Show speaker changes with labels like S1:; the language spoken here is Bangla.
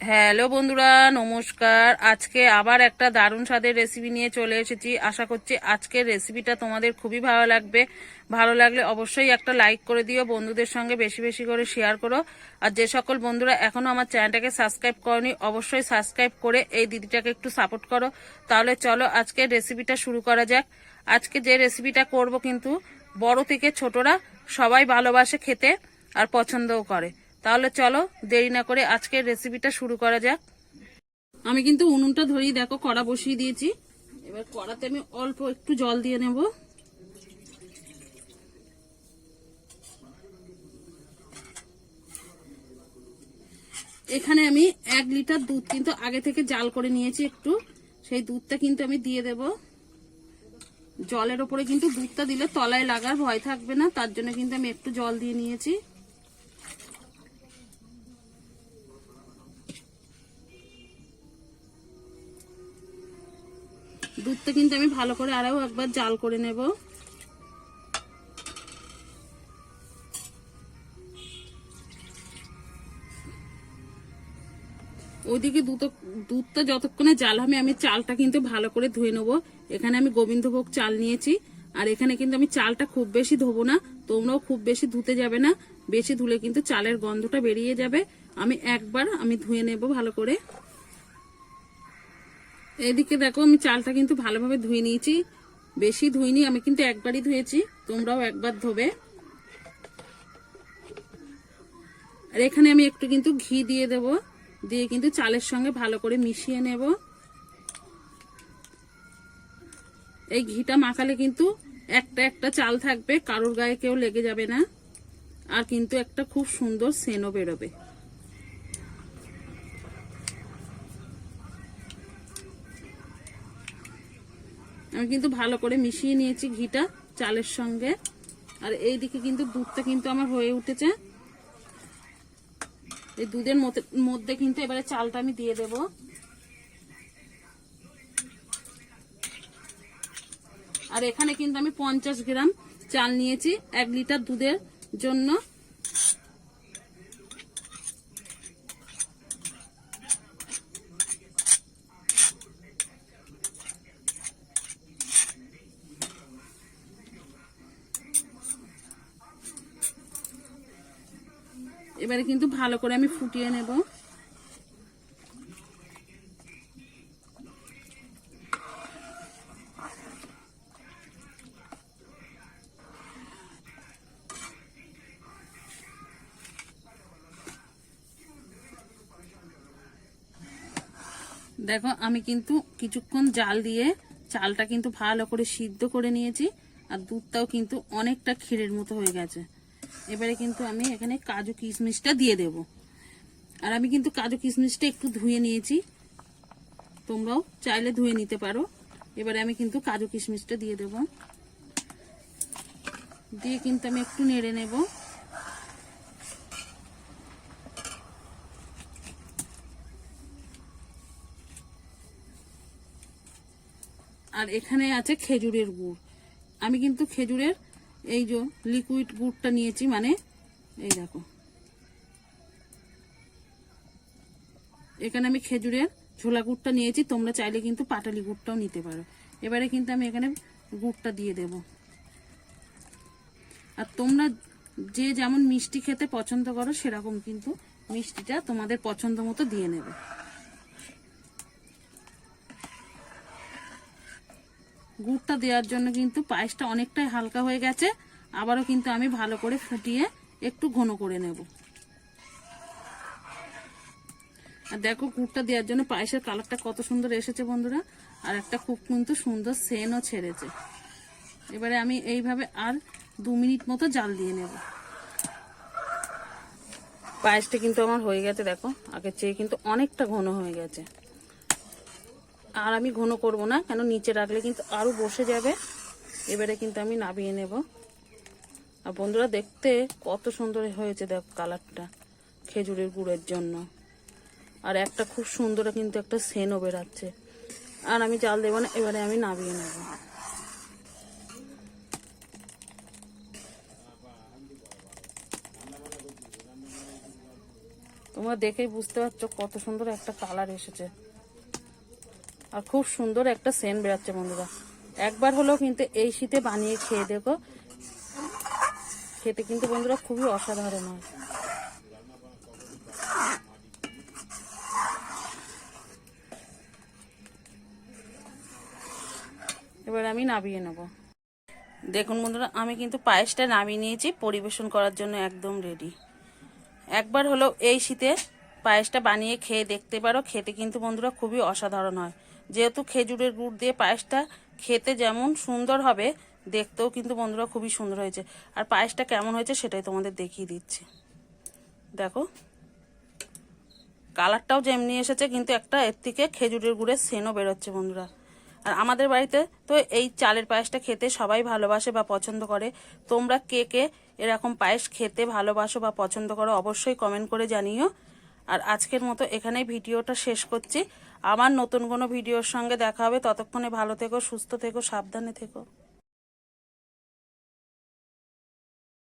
S1: হ্যালো বন্ধুরা, নমস্কার। আজকে আবার একটা দারুণ স্বাদের রেসিপি নিয়ে চলে এসেছি। আশা করছি আজকের রেসিপিটা তোমাদের খুবই ভালো লাগবে। ভালো লাগলে অবশ্যই একটা লাইক করে দিও, বন্ধুদের সঙ্গে বেশি বেশি করে শেয়ার করো। আর যে সকল বন্ধুরা এখনও আমার চ্যানেলটাকে সাবস্ক্রাইব করনি, অবশ্যই সাবস্ক্রাইব করে এই দিদিটাকে একটু সাপোর্ট করো। তাহলে চলো আজকের রেসিপিটা শুরু করা যাক। আজকে যে রেসিপিটা করব কিন্তু, বড় থেকে ছোটরা সবাই ভালোবাসে খেতে আর পছন্দও করে। তাহলে চলো, দেরি না করে আজকের রেসিপিটা শুরু করা যাক। আমি কিন্তু উনুনটা ধরিয়ে দেখো, কড়া বসিয়ে দিয়েছি। এবার কড়াতে আমি অল্প একটু জল দিয়ে নেব। এখানে আমি এক লিটার দুধ কিন্তু আগে থেকে জাল করে নিয়েছি একটু। সেই দুধটা কিন্তু আমি দিয়ে দেব। জলের ওপরে কিন্তু দুধটা দিলে তলায় লাগার ভয় থাকবে না, তার জন্য কিন্তু আমি একটু জল দিয়ে নিয়েছি। দুধটা কিন্তু আমি ভালো করে আরও একবার জাল করে নেব। ওইদিকে দুটো, দুধটা যতক্ষণে জাল হবে, আমি চালটা কিন্তু ভালো করে ধুয়ে নেব। এখানে আমি গোবিন্দভোগ চাল নিয়েছি, আর এখানে কিন্তু আমি চালটা খুব বেশি ধোবো না। তোমরাও খুব বেশি ধুতে যাবে না, বেশি ধুলে কিন্তু চালের গন্ধটা বেরিয়ে যাবে। আমি একবার আমি ধুয়ে নেব ভালো করে। এদিকে দেখো, আমি চালটা কিন্তু ভালোভাবে ধুয়ে নিয়েছি। বেশি ধুইনি, আমি কিন্তু একবারই ধুয়েছি। তোমরাও একবার ধোবে। আর এখানে আমি একটু কিন্তু ঘি দিয়ে দেব। দিয়ে কিন্তু চালের সঙ্গে ভালো করে মিশিয়ে নেব। এই ঘিটা মাখালে কিন্তু একটা একটা চাল থাকবে, কারোর গায়ে কেউ লেগে যাবে না। আর কিন্তু একটা খুব সুন্দর সেনও বেরোবে। আমি কিন্তু ভালো করে মিশিয়ে নিয়েছি ঘিটা চালের সঙ্গে। আর এই দিকে কিন্তু দুধটা কিন্তু আমার হয়ে উঠেছে। এই দুধের মধ্যে কিন্তু এবারে চালটা আমি দিয়ে দেব। আর এখানে কিন্তু আমি পঞ্চাশ গ্রাম চাল নিয়েছি, এক লিটার দুধের জন্য। এবারে কিন্তু ভালো করে আমি ফুটিয়ে নেব। দেখো, আমি কিন্তু কিছুক্ষণ জাল দিয়ে চালটা কিন্তু ভালো করে সিদ্ধ করে নিয়েছি, আর দুধটাও কিন্তু অনেকটা ক্ষীরের মতো হয়ে গেছে। এবারে কিন্তু আমি এখানে কাজু কিশমিশটা দিয়ে দেব। আর আমি কিন্তু কাজু কিশমিশটা একটু ধুয়ে নিয়েছি। তোমরাও চাইলে ধুয়ে নিতে পারো। এবারে আমি কিন্তু কাজু কিশমিশটা দিয়ে দেব। দিয়ে কিন্তু আমি একটু নেড়ে নেব। আর এখানে আছে খেজুরের গুড়। আমি কিন্তু খেজুরের এই যে লিকুইড গুড়টা নিয়েছি মানে এই দেখো। এখানে আমি খেজুরের ঝোলা গুড়টা নিয়েছি, তোমরা চাইলে কিন্তু পাটালি গুড়টাও নিতে পারো। এবারে কিন্তু আমি এখানে গুড়টা দিয়ে দেব। আর তোমরা যে যেমন মিষ্টি খেতে পছন্দ করো, সেরকম কিন্তু মিষ্টিটা তোমাদের পছন্দ মতো দিয়ে নেবে। গুড়টা দেওয়ার জন্য কিন্তু পায়েসটা অনেকটাই হালকা হয়ে গেছে। আবারও কিন্তু আমি ভালো করে ফুটিয়ে একটু ঘন করে নেব। আর দেখো, গুড়টা দেওয়ার জন্য পায়েসের কালারটা কত সুন্দর এসেছে বন্ধুরা। আর একটা খুব কিন্তু সুন্দর সেনও ছেড়েছে। এবারে আমি এইভাবে আর দু মিনিট মতো জাল দিয়ে নেব। পায়েসটা কিন্তু আমার হয়ে গেছে, দেখো। আগের চেয়ে কিন্তু অনেকটা ঘন হয়ে গেছে। আর আমি ঘন করব না, কেন নিচে রাখলে কিন্তু আরও বসে যাবে। এবারে কিন্তু আমি নাবিয়ে নেব। আর বন্ধুরা, দেখতে কত সুন্দর হয়েছে দেখ কালারটা, খেজুরের গুড়ের জন্য। আর একটা খুব সুন্দর কিন্তু একটা সেনও বেরাচ্ছে। আর আমি জাল দেবো না, এবারে আমি নাবিয়ে নেব। তোমরা দেখেই বুঝতে পারছ কত সুন্দর একটা কালার এসেছে। আর খুব সুন্দর একটা সেন্ট বেরাচ্ছে বন্ধুরা। একবার হলেও কিন্তু এই শীতে বানিয়ে খেয়ে দেখো। খেতে কিন্তু বন্ধুরা খুবই অসাধারণ হয়। এবার আমি নামিয়ে নেব। দেখুন বন্ধুরা, আমি কিন্তু পায়েসটা নামিয়ে নিয়েছি, পরিবেশন করার জন্য একদম রেডি একবার হলেও এই শীতে পায়েসটা বানিয়ে খেয়ে দেখতে পারো, খেতে কিন্তু বন্ধুরা খুবই অসাধারণ হয়। যেহেতু খেজুরের গুড় দিয়ে পায়েসটা খেতে যেমন সুন্দর হবে, দেখতেও কিন্তু বন্ধুরা খুবই সুন্দর হয়েছে। আর পায়েসটা কেমন হয়েছে সেটাই তোমাদের দেখিয়ে দিচ্ছি। দেখো, কালারটাও যেমনি এসেছে, কিন্তু একটা এর থেকে খেজুরের গুড়ের সেনও বেরোচ্ছে বন্ধুরা। আর আমাদের বাড়িতে তো এই চালের পায়েসটা খেতে সবাই ভালোবাসে বা পছন্দ করে। তোমরা কে কে এরকম পায়েস খেতে ভালোবাসো বা পছন্দ করো অবশ্যই কমেন্ট করে জানিও। আর আজকের মতো এখানেই ভিডিওটা শেষ করছি। আমার নতুন কোনো ভিডিওর সঙ্গে দেখা হবে। ততক্ষণে ভালো থেকো, সুস্থ থেকো, সাবধানে থেকো।